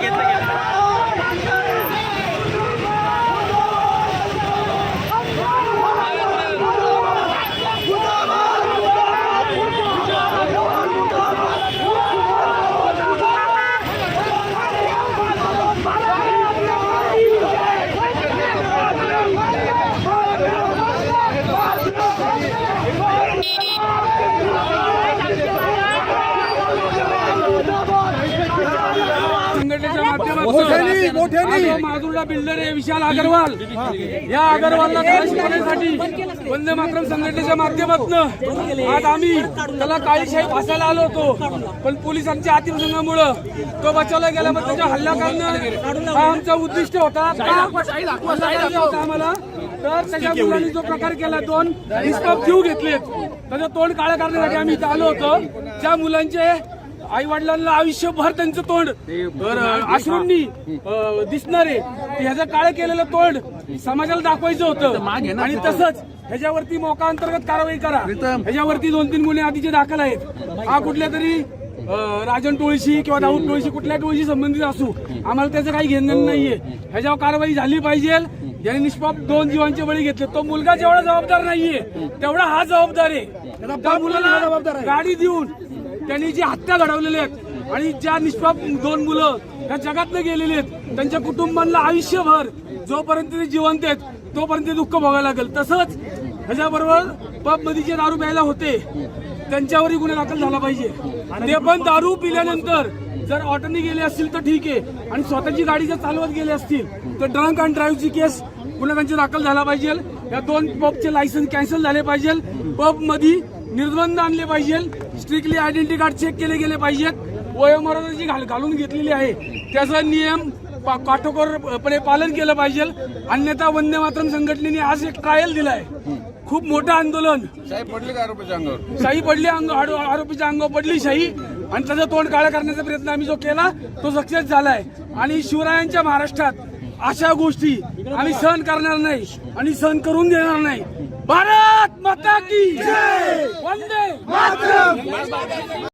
घेतलं मोठ्यानी, मोठ्यानी. जो माजुर्डा बिल्डर आहे विशाल अगरवाल. या अगरवालला त्रास शिकवण्यासाठी वंदे मातरम संघटनेच्या माध्यमातून आज आम्ही त्याला काळीशाही फासायला आलो होतो. पण पोलिसांच्या अतिप्रसंगामुळं तो बचावला गेला पण त्याच्या हल्ला करणं हा आमचा उद्दिष्ट होता. आम्हाला. तर त्याच्या मुलांनी जो प्रकार केला दोन निष्पाप जीव घेतलेत. त्याचं तोंड काळं करण्यासाठी आम्ही इथं आलो होतो. ज्या मुलांचे आई वडिलांना आयुष्यभर त्यांचं तोंड अश्रूंनी दिसणार आहे ह्याचं काळं केलेलं तोंड समाजाला दाखवायचं होतं. आणि तसंच ह्याच्यावरती मोका अंतर्गत कारवाई करा. ह्याच्यावरती दोन तीन गुन्हे आधीचे दाखल आहेत. हा कुठल्या तरी राजन टोळशी किंवा दाऊद टोळशी कुठल्या टोळशी संबंधित असू आम्हाला त्याचं काही घेणं नाहीये. ह्याच्यावर कारवाई झाली पाहिजे. ज्याने निष्पाप दोन जीवांचे बळी घेतले तो मुलगा जेवढा जबाबदार नाहीये तेवढा हा जबाबदार आहे. त्या मुलाला गाडी देऊन त्यांनी जी हत्या घडवलेल्या आहेत आणि ज्या निष्पाप दोन मुलं त्या जगातनं गेलेले आहेत त्यांच्या कुटुंबांना आयुष्यभर जोपर्यंत ते जिवंत आहेत तोपर्यंत ते दुःख भोगायला लागेल. तसंच ह्याच्याबरोबर पबमध्ये जे दारू प्यायला होते त्यांच्यावरही गुन्हा दाखल झाला पाहिजे. ते पण दारू पिल्यानंतर जर ऑटोनी गेले असतील तर ठीक आहे आणि स्वतःची गाडी जर चालवत गेले असतील तर ड्रंक अँड ड्राईव्हची केस गुन्हा त्यांचे दाखल झाला पाहिजे. या दोन पबचे लायसन्स कॅन्सल झाले पाहिजे. पबमध्ये निर्बंध आणले पाहिजे स्ट्रिक्टली आयडेंटिटी कार्ड चेक केले गेले पाहिजेत. वयोमर्यादा जी घाल घालून घेतलेली आहे. त्याचा नियम काटेकोरपणे पालन केलं पाहिजे अन्यथा वंदे मातरम संघटनेने आज एक ट्रायल दिलाय. खूप मोठं आंदोलन. साहेब पडले का आरोपीच्या अंगावर? शाही पडली अंग आरो- आरोपीच्या अंगावर पडली शाही आणि त्याचं तोंड काळं करण्याचा प्रयत्न आम्ही जो केला तो सक्सेस झालाय. आणि शिवरायांच्या महाराष्ट्रात अशा गोष्टी आम्ही सहन करणार नाही आणि सहन करून देणार नाही. भारत माता की वंदे